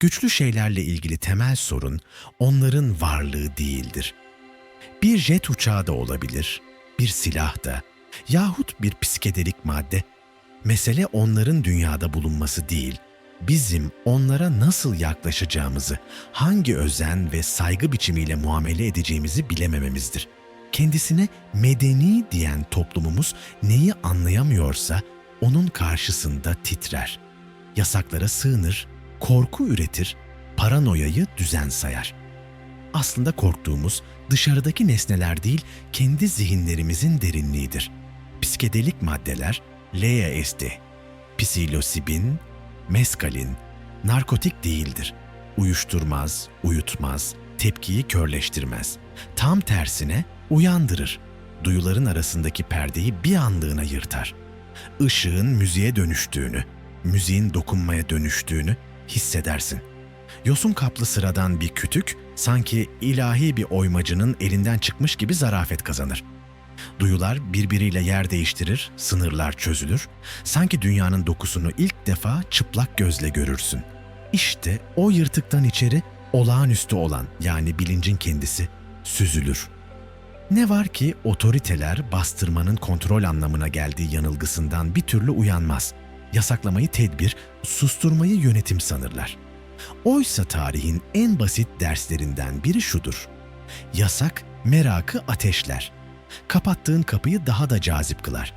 Güçlü şeylerle ilgili temel sorun onların varlığı değildir. Bir jet uçağı da olabilir, bir silah da yahut bir psikedelik madde. Mesele onların dünyada bulunması değil, bizim onlara nasıl yaklaşacağımızı, hangi özen ve saygı biçimiyle muamele edeceğimizi bilemememizdir. Kendisine medeni diyen toplumumuz neyi anlayamıyorsa onun karşısında titrer. Yasaklara sığınır, korku üretir, paranoyayı düzen sayar. Aslında korktuğumuz dışarıdaki nesneler değil, kendi zihinlerimizin derinliğidir. Psikedelik maddeler, LSD, psilosibin, meskalin, narkotik değildir. Uyuşturmaz, uyutmaz, tepkiyi körleştirmez. Tam tersine uyandırır. Duyuların arasındaki perdeyi bir anlığına yırtar. Işığın müziğe dönüştüğünü, müziğin dokunmaya dönüştüğünü hissedersin. Yosun kaplı sıradan bir kütük sanki ilahi bir oymacının elinden çıkmış gibi zarafet kazanır. Duyular birbiriyle yer değiştirir, sınırlar çözülür. Sanki dünyanın dokusunu ilk defa çıplak gözle görürsün. İşte o yırtıktan içeri olağanüstü olan yani bilincin kendisi süzülür. Ne var ki otoriteler bastırmanın kontrol anlamına geldiği yanılgısından bir türlü uyanmaz. Yasaklamayı tedbir, susturmayı yönetim sanırlar. Oysa tarihin en basit derslerinden biri şudur. Yasak merakı ateşler. Kapattığın kapıyı daha da cazip kılar.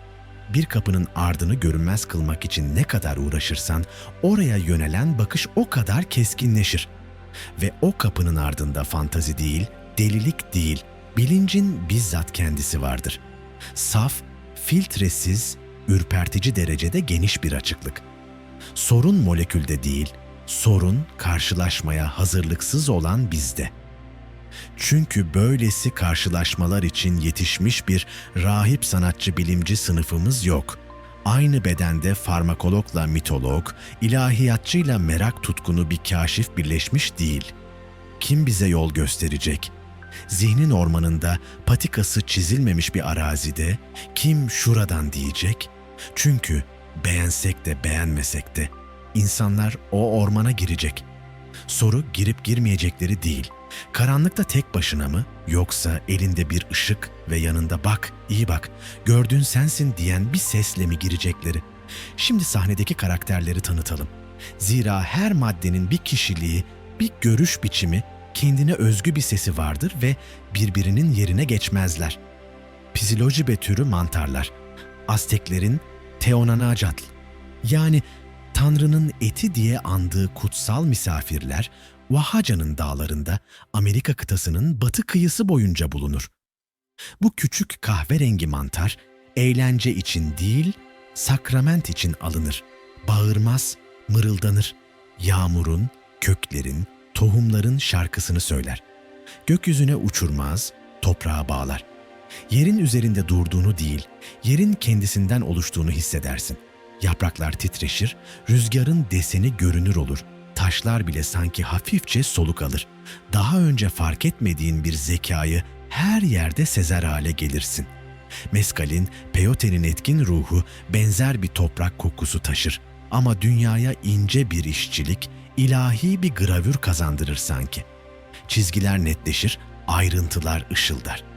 Bir kapının ardını görünmez kılmak için ne kadar uğraşırsan oraya yönelen bakış o kadar keskinleşir. Ve o kapının ardında fantazi değil, delilik değil, bilincin bizzat kendisi vardır. Saf, filtresiz, ürpertici derecede geniş bir açıklık. Sorun molekülde değil, sorun karşılaşmaya hazırlıksız olan bizde. Çünkü böylesi karşılaşmalar için yetişmiş bir rahip sanatçı bilimci sınıfımız yok. Aynı bedende farmakologla mitolog, ilahiyatçıyla merak tutkunu bir kaşif birleşmiş değil. Kim bize yol gösterecek? Zihnin ormanında patikası çizilmemiş bir arazide kim şuradan diyecek? Çünkü beğensek de beğenmesek de insanlar o ormana girecek. Soru girip girmeyecekleri değil. Karanlıkta tek başına mı yoksa elinde bir ışık ve yanında bak, iyi bak, gördüğün sensin diyen bir sesle mi girecekleri? Şimdi sahnedeki karakterleri tanıtalım. Zira her maddenin bir kişiliği, bir görüş biçimi, kendine özgü bir sesi vardır ve birbirinin yerine geçmezler. Psilojibe türü mantarlar. Azteklerin Teonanacatl yani Tanrı'nın eti diye andığı kutsal misafirler Oaxaca'nın dağlarında Amerika kıtasının batı kıyısı boyunca bulunur. Bu küçük kahverengi mantar eğlence için değil, sakrament için alınır. Bağırmaz, mırıldanır. Yağmurun, köklerin, tohumların şarkısını söyler. Gökyüzüne uçurmaz, toprağa bağlar. Yerin üzerinde durduğunu değil, yerin kendisinden oluştuğunu hissedersin. Yapraklar titreşir, rüzgarın deseni görünür olur. Taşlar bile sanki hafifçe soluk alır. Daha önce fark etmediğin bir zekayı her yerde sezer hale gelirsin. Meskalin, peyotenin etkin ruhu benzer bir toprak kokusu taşır. Ama dünyaya ince bir işçilik, ilahi bir gravür kazandırır sanki. Çizgiler netleşir, ayrıntılar ışıldar.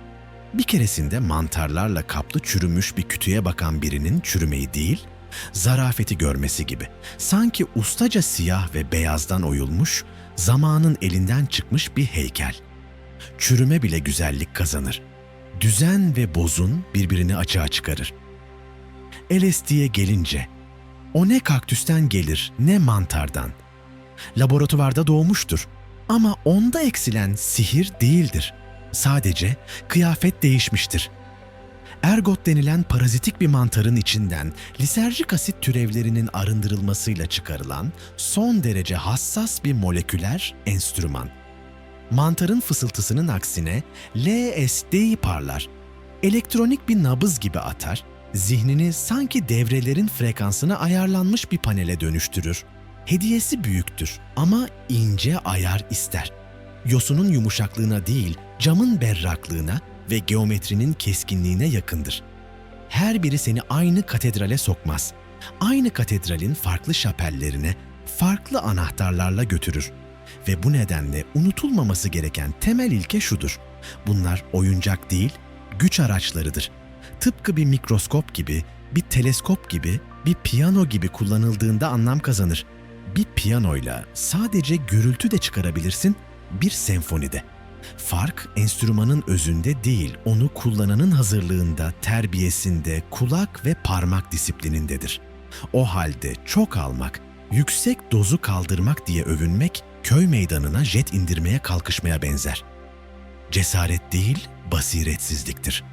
Bir keresinde mantarlarla kaplı çürümüş bir kütüğe bakan birinin çürümeyi değil, zarafeti görmesi gibi. Sanki ustaca siyah ve beyazdan oyulmuş, zamanın elinden çıkmış bir heykel. Çürüme bile güzellik kazanır. Düzen ve bozun birbirini açığa çıkarır. LSD'ye gelince, o ne kaktüsten gelir ne mantardan. Laboratuvarda doğmuştur ama onda eksilen sihir değildir. Sadece kıyafet değişmiştir. Ergot denilen parazitik bir mantarın içinden liserjik asit türevlerinin arındırılmasıyla çıkarılan son derece hassas bir moleküler enstrüman. Mantarın fısıltısının aksine LSD'yi parlar. Elektronik bir nabız gibi atar, zihnini sanki devrelerin frekansına ayarlanmış bir panele dönüştürür. Hediyesi büyüktür ama ince ayar ister. Yosunun yumuşaklığına değil, camın berraklığına ve geometrinin keskinliğine yakındır. Her biri seni aynı katedrale sokmaz. Aynı katedralin farklı şapellerine, farklı anahtarlarla götürür. Ve bu nedenle unutulmaması gereken temel ilke şudur. Bunlar oyuncak değil, güç araçlarıdır. Tıpkı bir mikroskop gibi, bir teleskop gibi, bir piyano gibi kullanıldığında anlam kazanır. Bir piyanoyla sadece gürültü de çıkarabilirsin, bir senfonide. Fark enstrümanın özünde değil, onu kullananın hazırlığında, terbiyesinde, kulak ve parmak disiplinindedir. O halde çok almak, yüksek dozu kaldırmak diye övünmek, köy meydanına jet indirmeye kalkışmaya benzer. Cesaret değil, basiretsizliktir.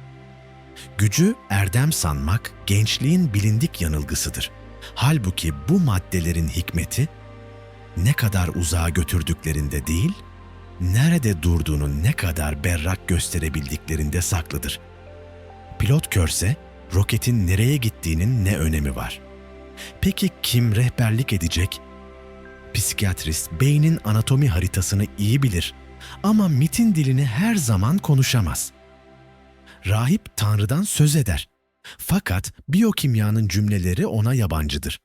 Gücü erdem sanmak gençliğin bilindik yanılgısıdır. Halbuki bu maddelerin hikmeti ne kadar uzağa götürdüklerinde değil, nerede durduğunu ne kadar berrak gösterebildiklerinde saklıdır. Pilot körse roketin nereye gittiğinin ne önemi var? Peki kim rehberlik edecek? Psikiyatrist beynin anatomi haritasını iyi bilir ama mitin dilini her zaman konuşamaz. Rahip Tanrı'dan söz eder. Fakat biyokimyanın cümleleri ona yabancıdır.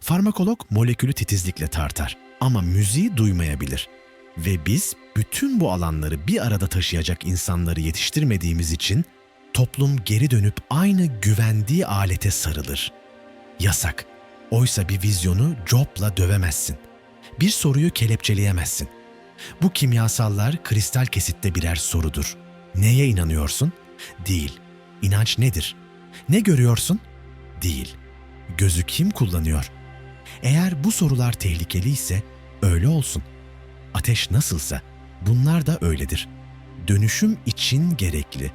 Farmakolog molekülü titizlikle tartar ama müziği duymayabilir. Ve biz bütün bu alanları bir arada taşıyacak insanları yetiştirmediğimiz için toplum geri dönüp aynı güvendiği alete sarılır. Yasak. Oysa bir vizyonu copla dövemezsin. Bir soruyu kelepçeleyemezsin. Bu kimyasallar kristal kesitte birer sorudur. Neye inanıyorsun? Değil. İnanç nedir? Ne görüyorsun? Değil. Gözü kim kullanıyor? Eğer bu sorular tehlikeli ise öyle olsun. Ateş nasılsa bunlar da öyledir. Dönüşüm için gerekli.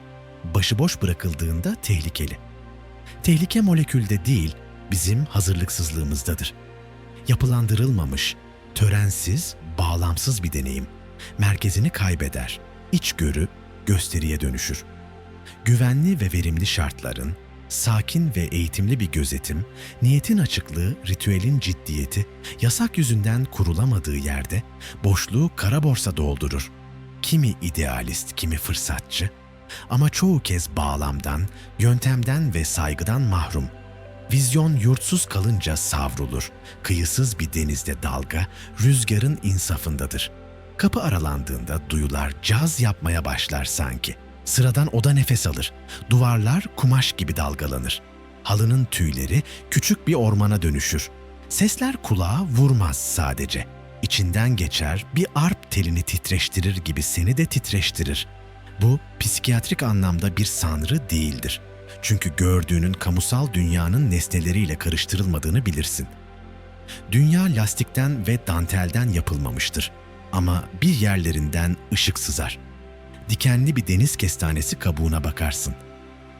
Başıboş bırakıldığında tehlikeli. Tehlike molekülde değil, bizim hazırlıksızlığımızdadır. Yapılandırılmamış, törensiz, bağlamsız bir deneyim. Merkezini kaybeder, içgörü gösteriye dönüşür. Güvenli ve verimli şartların, sakin ve eğitimli bir gözetim, niyetin açıklığı, ritüelin ciddiyeti, yasak yüzünden kurulamadığı yerde boşluğu kara borsa doldurur. Kimi idealist, kimi fırsatçı ama çoğu kez bağlamdan, yöntemden ve saygıdan mahrum. Vizyon yurtsuz kalınca savrulur. Kıyısız bir denizde dalga, rüzgarın insafındadır. Kapı aralandığında duyular caz yapmaya başlar sanki. Sıradan oda nefes alır. Duvarlar kumaş gibi dalgalanır. Halının tüyleri küçük bir ormana dönüşür. Sesler kulağa vurmaz sadece. İçinden geçer bir arp telini titreştirir gibi seni de titreştirir. Bu psikiyatrik anlamda bir sanrı değildir. Çünkü gördüğünün kamusal dünyanın nesneleriyle karıştırılmadığını bilirsin. Dünya lastikten ve dantelden yapılmamıştır. Ama bir yerlerinden ışık sızar. Dikenli bir deniz kestanesi kabuğuna bakarsın.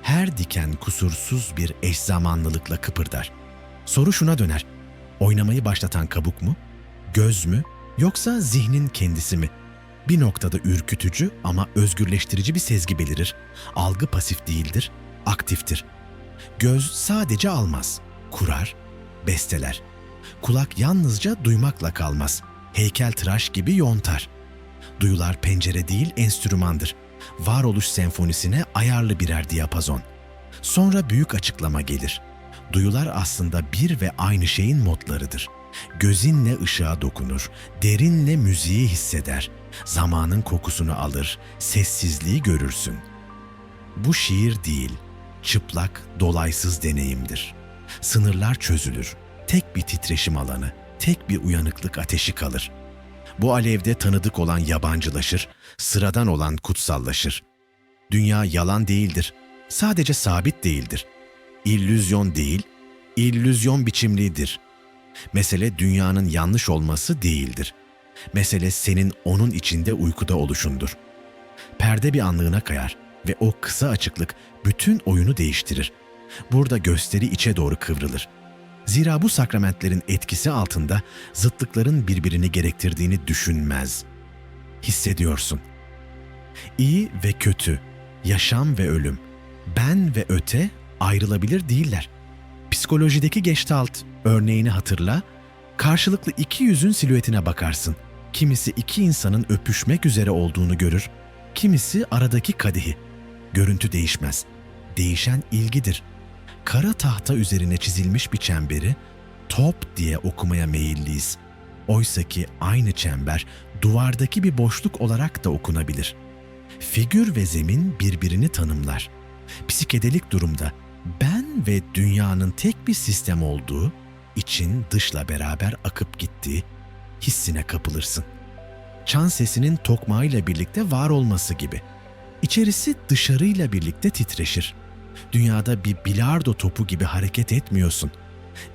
Her diken kusursuz bir eş zamanlılıkla kıpırdar. Soru şuna döner. Oynamayı başlatan kabuk mu? Göz mü? Yoksa zihnin kendisi mi? Bir noktada ürkütücü ama özgürleştirici bir sezgi belirir. Algı pasif değildir, aktiftir. Göz sadece almaz, kurar, besteler. Kulak yalnızca duymakla kalmaz. Heykel tıraş gibi yontar. Duyular pencere değil enstrümandır. Varoluş senfonisine ayarlı birer diyapazon. Sonra büyük açıklama gelir. Duyular aslında bir ve aynı şeyin modlarıdır. Gözünle ışığa dokunur, derinle müziği hisseder, zamanın kokusunu alır, sessizliği görürsün. Bu şiir değil, çıplak, dolaysız deneyimdir. Sınırlar çözülür, tek bir titreşim alanı, tek bir uyanıklık ateşi kalır. Bu alevde tanıdık olan yabancılaşır, sıradan olan kutsallaşır. Dünya yalan değildir, sadece sabit değildir. İllüzyon değil, illüzyon biçimlidir. Mesele dünyanın yanlış olması değildir. Mesele senin onun içinde uykuda oluşundur. Perde bir anlığına kayar ve o kısa açıklık bütün oyunu değiştirir. Burada gösteri içe doğru kıvrılır. Zira bu sakramentlerin etkisi altında zıtlıkların birbirini gerektirdiğini düşünmez. Hissediyorsun. İyi ve kötü, yaşam ve ölüm, ben ve öte ayrılabilir değiller. Psikolojideki geçtalt örneğini hatırla, karşılıklı iki yüzün silüetine bakarsın. Kimisi iki insanın öpüşmek üzere olduğunu görür, kimisi aradaki kadehi. Görüntü değişmez. Değişen ilgidir. Kara tahta üzerine çizilmiş bir çemberi top diye okumaya meyilliyiz. Oysaki aynı çember duvardaki bir boşluk olarak da okunabilir. Figür ve zemin birbirini tanımlar. Psikedelik durumda ben ve dünyanın tek bir sistem olduğu, için dışla beraber akıp gittiği hissine kapılırsın. Çan sesinin tokmağıyla birlikte var olması gibi. İçerisi dışarıyla birlikte titreşir. Dünyada bir bilardo topu gibi hareket etmiyorsun.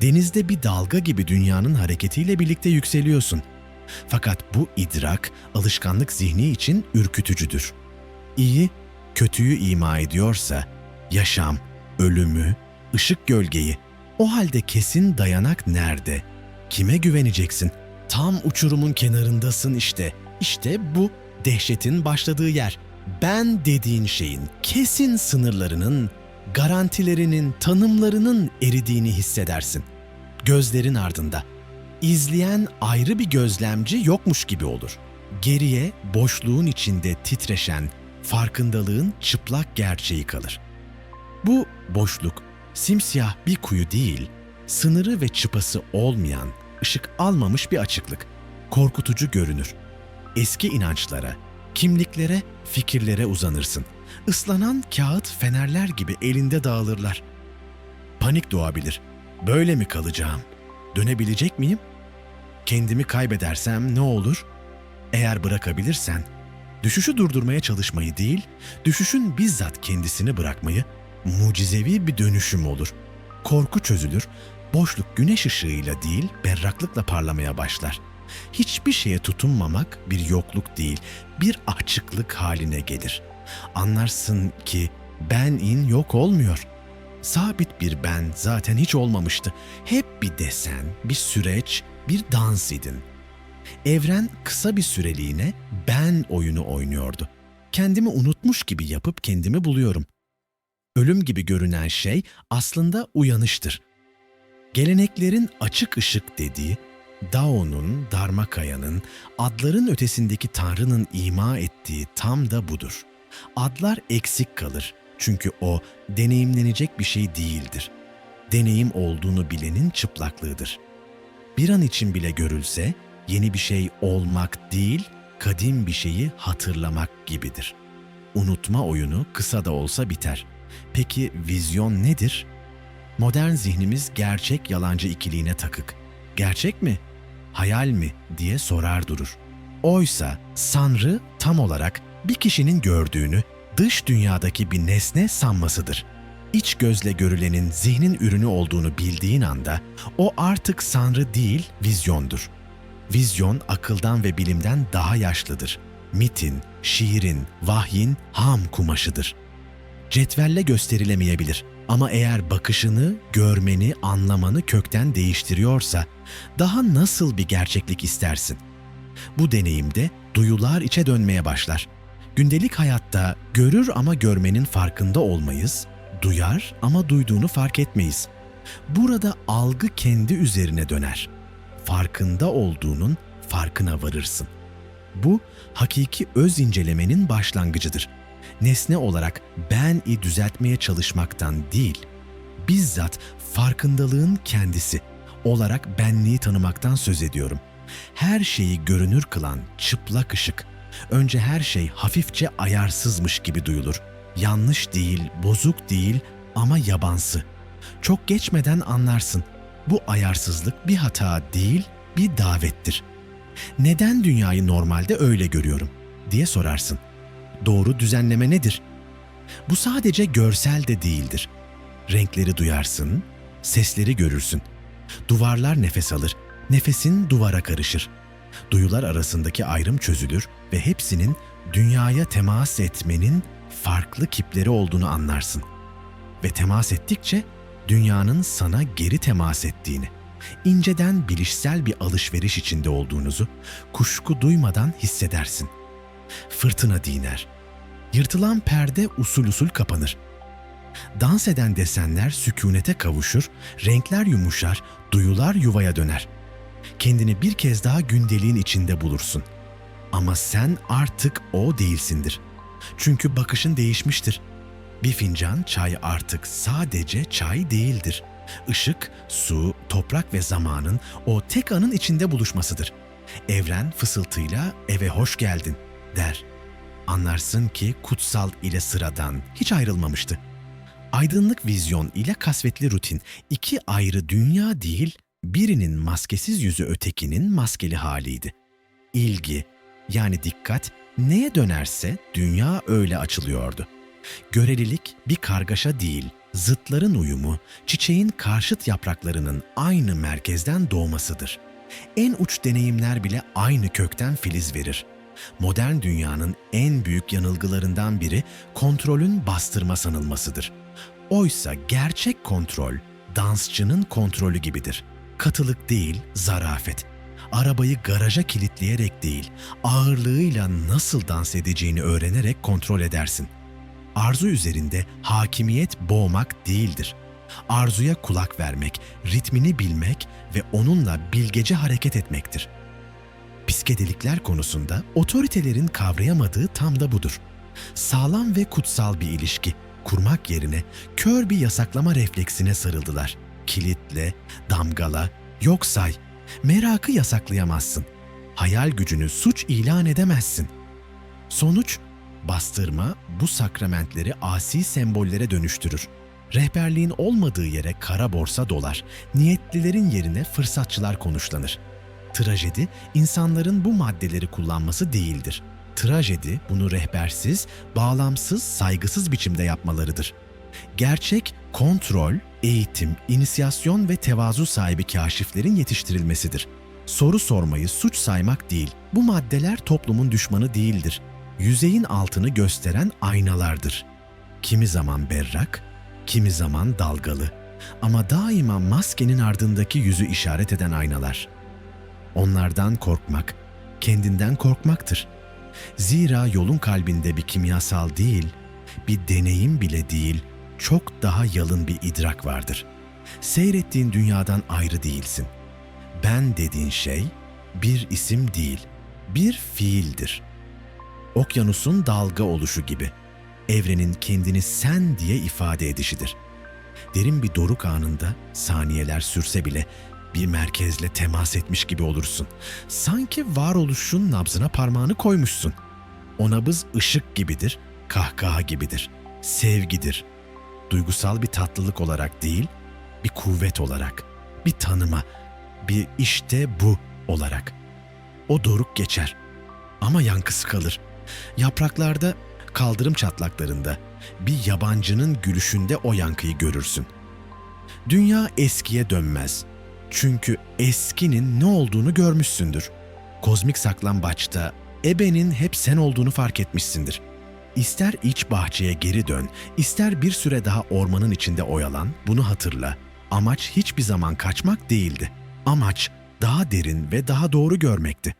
Denizde bir dalga gibi dünyanın hareketiyle birlikte yükseliyorsun. Fakat bu idrak alışkanlık zihni için ürkütücüdür. İyi, kötüyü ima ediyorsa yaşam, ölümü, ışık gölgeyi, o halde kesin dayanak nerede? Kime güveneceksin? Tam uçurumun kenarındasın işte. İşte bu dehşetin başladığı yer. Ben dediğin şeyin kesin sınırlarının, garantilerinin, tanımlarının eridiğini hissedersin. Gözlerin ardında. İzleyen ayrı bir gözlemci yokmuş gibi olur. Geriye boşluğun içinde titreşen farkındalığın çıplak gerçeği kalır. Bu boşluk simsiyah bir kuyu değil, sınırı ve çıpası olmayan, ışık almamış bir açıklık. Korkutucu görünür. Eski inançlara, kimliklere, fikirlere uzanırsın. Islanan kağıt fenerler gibi elinde dağılırlar. Panik doğabilir. Böyle mi kalacağım? Dönebilecek miyim? Kendimi kaybedersem ne olur? Eğer bırakabilirsen, düşüşü durdurmaya çalışmayı değil, düşüşün bizzat kendisini bırakmayı, mucizevi bir dönüşüm olur. Korku çözülür, boşluk güneş ışığıyla değil, berraklıkla parlamaya başlar. Hiçbir şeye tutunmamak bir yokluk değil, bir açıklık haline gelir. Anlarsın ki ben in yok olmuyor. Sabit bir ben zaten hiç olmamıştı. Hep bir desen, bir süreç, bir dans idin. Evren kısa bir süreliğine ben oyunu oynuyordu. Kendimi unutmuş gibi yapıp kendimi buluyorum. Ölüm gibi görünen şey aslında uyanıştır. Geleneklerin açık ışık dediği, Dao'nun, Dharmakaya'nın, adların ötesindeki Tanrı'nın ima ettiği tam da budur. Adlar eksik kalır çünkü o deneyimlenecek bir şey değildir. Deneyim olduğunu bilenin çıplaklığıdır. Bir an için bile görülse yeni bir şey olmak değil, kadim bir şeyi hatırlamak gibidir. Unutma oyunu kısa da olsa biter. Peki vizyon nedir? Modern zihnimiz gerçek yalancı ikiliğine takık. Gerçek mi? Hayal mi diye sorar durur. Oysa Sanrı tam olarak bir kişinin gördüğünü dış dünyadaki bir nesne sanmasıdır. İç gözle görülenin zihnin ürünü olduğunu bildiğin anda o artık Sanrı değil, vizyondur. Vizyon akıldan ve bilimden daha yaşlıdır. Mitin, şiirin, vahyin ham kumaşıdır. Cetvelle gösterilemeyebilir ama eğer bakışını, görmeni, anlamanı kökten değiştiriyorsa daha nasıl bir gerçeklik istersin? Bu deneyimde duyular içe dönmeye başlar. Gündelik hayatta görür ama görmenin farkında olmayız, duyar ama duyduğunu fark etmeyiz. Burada algı kendi üzerine döner. Farkında olduğunun farkına varırsın. Bu hakiki öz incelemenin başlangıcıdır. Nesne olarak ben-i düzeltmeye çalışmaktan değil, bizzat farkındalığın kendisi olarak benliği tanımaktan söz ediyorum. Her şeyi görünür kılan çıplak ışık, önce her şey hafifçe ayarsızmış gibi duyulur. Yanlış değil, bozuk değil ama yabansı. Çok geçmeden anlarsın. Bu ayarsızlık bir hata değil, bir davettir. Neden dünyayı normalde öyle görüyorum diye sorarsın. Doğru düzenleme nedir? Bu sadece görsel de değildir. Renkleri duyarsın, sesleri görürsün. Duvarlar nefes alır, nefesin duvara karışır. Duyular arasındaki ayrım çözülür ve hepsinin dünyaya temas etmenin farklı kipleri olduğunu anlarsın. Ve temas ettikçe dünyanın sana geri temas ettiğini, inceden bilişsel bir alışveriş içinde olduğunuzu kuşku duymadan hissedersin. Fırtına diner. Yırtılan perde usul usul kapanır. Dans eden desenler sükunete kavuşur, renkler yumuşar, duyular yuvaya döner. Kendini bir kez daha gündeliğin içinde bulursun. Ama sen artık o değilsindir. Çünkü bakışın değişmiştir. Bir fincan çay artık sadece çay değildir. Işık, su, toprak ve zamanın o tek anın içinde buluşmasıdır. Evren fısıltıyla eve hoş geldin der. Anlarsın ki kutsal ile sıradan hiç ayrılmamıştı. Aydınlık vizyon ile kasvetli rutin iki ayrı dünya değil, birinin maskesiz yüzü ötekinin maskeli haliydi. İlgi yani dikkat neye dönerse dünya öyle açılıyordu. Görelilik bir kargaşa değil, zıtların uyumu, çiçeğin karşıt yapraklarının aynı merkezden doğmasıdır. En uç deneyimler bile aynı kökten filiz verir. Modern dünyanın en büyük yanılgılarından biri kontrolün bastırma sanılmasıdır. Oysa gerçek kontrol dansçının kontrolü gibidir. Katılık değil, zarafet. Arabayı garaja kilitleyerek değil, ağırlığıyla nasıl dans edeceğini öğrenerek kontrol edersin. Arzu üzerinde hakimiyet boğmak değildir. Arzuya kulak vermek, ritmini bilmek ve onunla bilgece hareket etmektir. Psikedelikler konusunda otoritelerin kavrayamadığı tam da budur. Sağlam ve kutsal bir ilişki kurmak yerine kör bir yasaklama refleksine sarıldılar. Kilitle, damgala, yok say. Merakı yasaklayamazsın. Hayal gücünü suç ilan edemezsin. Sonuç, bastırma bu sakramentleri asi sembollere dönüştürür. Rehberliğin olmadığı yere kara borsa dolar, niyetlilerin yerine fırsatçılar konuşlanır. Trajedi, insanların bu maddeleri kullanması değildir. Trajedi, bunu rehbersiz, bağlamsız, saygısız biçimde yapmalarıdır. Gerçek, kontrol, eğitim, inisiyasyon ve tevazu sahibi kaşiflerin yetiştirilmesidir. Soru sormayı suç saymak değil, bu maddeler toplumun düşmanı değildir. Yüzeyin altını gösteren aynalardır. Kimi zaman berrak, kimi zaman dalgalı ama daima maskenin ardındaki yüzü işaret eden aynalar. Onlardan korkmak, kendinden korkmaktır. Zira yolun kalbinde bir kimyasal değil, bir deneyim bile değil, çok daha yalın bir idrak vardır. Seyrettiğin dünyadan ayrı değilsin. Ben dediğin şey bir isim değil, bir fiildir. Okyanusun dalga oluşu gibi, evrenin kendini sen diye ifade edişidir. Derin bir doruk anında saniyeler sürse bile bir merkezle temas etmiş gibi olursun. Sanki varoluşun nabzına parmağını koymuşsun. O nabız ışık gibidir, kahkaha gibidir, sevgidir. Duygusal bir tatlılık olarak değil, bir kuvvet olarak, bir tanıma, bir işte bu olarak. O doruk geçer ama yankısı kalır. Yapraklarda, kaldırım çatlaklarında, bir yabancının gülüşünde o yankıyı görürsün. Dünya eskiye dönmez. Çünkü eskinin ne olduğunu görmüşsündür. Kozmik saklambaçta ebenin hep sen olduğunu fark etmişsindir. İster iç bahçeye geri dön, ister bir süre daha ormanın içinde oyalan, bunu hatırla. Amaç hiçbir zaman kaçmak değildi. Amaç daha derin ve daha doğru görmekti.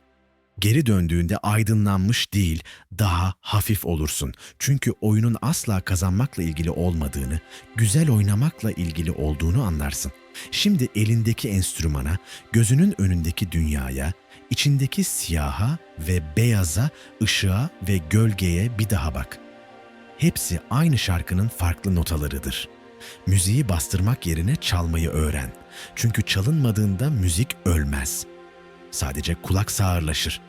Geri döndüğünde aydınlanmış değil, daha hafif olursun. Çünkü oyunun asla kazanmakla ilgili olmadığını, güzel oynamakla ilgili olduğunu anlarsın. Şimdi elindeki enstrümana, gözünün önündeki dünyaya, içindeki siyaha ve beyaza, ışığa ve gölgeye bir daha bak. Hepsi aynı şarkının farklı notalarıdır. Müziği bastırmak yerine çalmayı öğren. Çünkü çalınmadığında müzik ölmez. Sadece kulak sağırlaşır.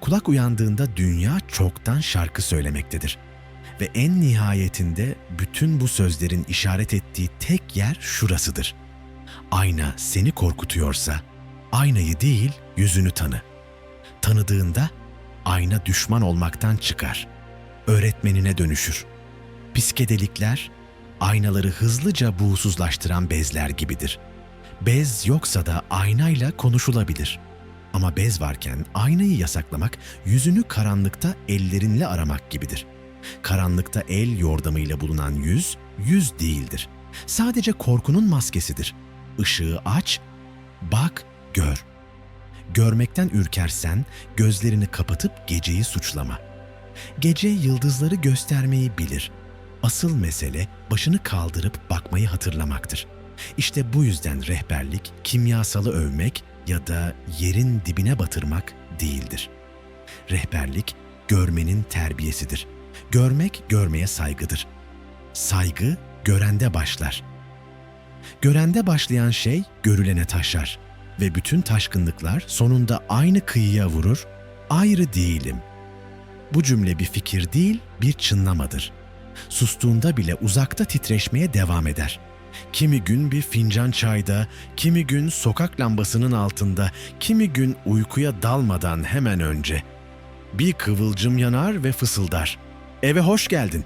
Kulak uyandığında dünya çoktan şarkı söylemektedir. Ve en nihayetinde bütün bu sözlerin işaret ettiği tek yer şurasıdır. Ayna seni korkutuyorsa, aynayı değil yüzünü tanı. Tanıdığında ayna düşman olmaktan çıkar. Öğretmenine dönüşür. Psikedelikler aynaları hızlıca buğusuzlaştıran bezler gibidir. Bez yoksa da aynayla konuşulabilir. Ama bez varken aynayı yasaklamak yüzünü karanlıkta ellerinle aramak gibidir. Karanlıkta el yordamıyla bulunan yüz, yüz değildir. Sadece korkunun maskesidir. Işığı aç, bak, gör. Görmekten ürkersen gözlerini kapatıp geceyi suçlama. Gece yıldızları göstermeyi bilir. Asıl mesele başını kaldırıp bakmayı hatırlamaktır. İşte bu yüzden rehberlik, kimyasalı övmek ya da yerin dibine batırmak değildir. Rehberlik, görmenin terbiyesidir. Görmek, görmeye saygıdır. Saygı, görende başlar. Görende başlayan şey görülene taşar ve bütün taşkınlıklar sonunda aynı kıyıya vurur, ayrı değilim. Bu cümle bir fikir değil, bir çınlamadır. Sustuğunda bile uzakta titreşmeye devam eder. Kimi gün bir fincan çayda, kimi gün sokak lambasının altında, kimi gün uykuya dalmadan hemen önce. Bir kıvılcım yanar ve fısıldar. Eve hoş geldin.